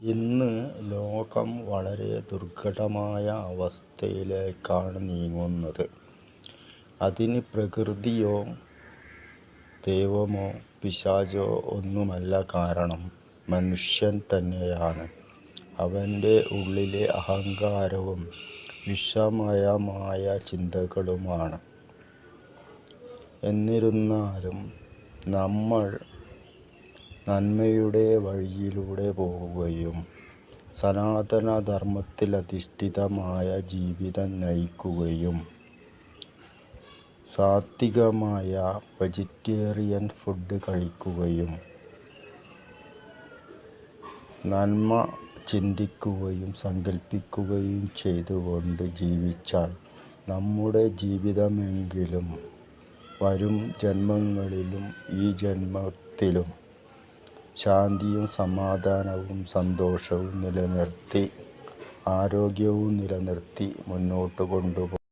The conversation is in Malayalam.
ഇന്ന് ലോകം വളരെ ദുർഘടമായ അവസ്ഥയിലേക്കാണ് നീങ്ങുന്നത്. അതിന് പ്രകൃതിയോ ദൈവമോ പിശാചോ ഒന്നുമല്ല കാരണം, മനുഷ്യൻ തന്നെയാണ്. അവന്റെ ഉള്ളിലെ അഹങ്കാരവും വിഷമയമായ ചിന്തകളുമാണ്. എന്നിരുന്നാലും നമ്മൾ നന്മയുടെ വഴിയിലൂടെ പോവുകയും പോകുകയും സനാതനധർമത്തിലധിഷ്ഠിതമായ ജീവിതം നയിക്കുകയും സാത്വികമായ വെജിറ്റേറിയൻ ഫുഡ് കഴിക്കുകയും നന്മ ചിന്തിക്കുകയും സങ്കല്പിക്കുകയും ചെയ്തുകൊണ്ട് ജീവിച്ചാൽ നമ്മുടെ ജീവിതമെങ്കിലും വരും ജന്മങ്ങളിലും ഈ ജന്മത്തിലും ശാന്തിയും സമാധാനവും സന്തോഷവും നിലനിർത്തി ആരോഗ്യവും നിലനിർത്തി മുന്നോട്ട് കൊണ്ടുപോകാം.